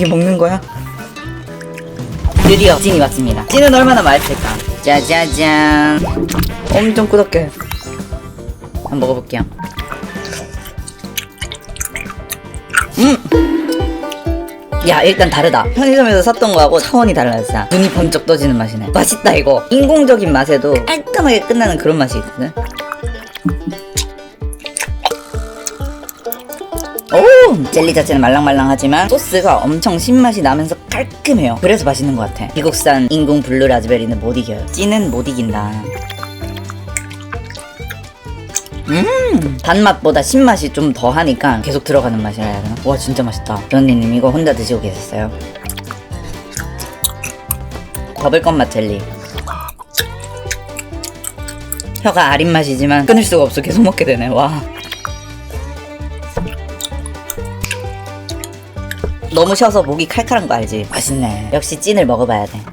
이게 먹는 거야? 드디어 찐이 왔습니다. 찐은 얼마나 맛있을까? 짜자잔. 엄청 꾸덕해. 한번 먹어볼게요. 음! 야 일단 다르다 편의점에서 샀던 거하고 차원이 달라요 진짜 눈이 번쩍 떠지는 맛이네 맛있다 이거 인공적인 맛에도 깔끔하게 끝나는 그런 맛이 있거든 젤리 자체는 말랑말랑하지만 소스가 엄청 신맛이 나면서 깔끔해요. 그래서 맛있는 것 같아. 미국산 인공 블루 라즈베리는 못 이겨요. 찐은 못 이긴다. 음 단맛보다 신맛이 좀 더 하니까 계속 들어가는 맛이라 해야 되나? 와 진짜 맛있다. 전니님 이거 혼자 드시고 계셨어요? 버블껌 맛 젤리. 혀가 아린 맛이지만 끊을 수가 없어. 계속 먹게 되네. 와 너무 셔서 목이 칼칼한 거 알지? 맛있네 역시 찐을 먹어봐야 돼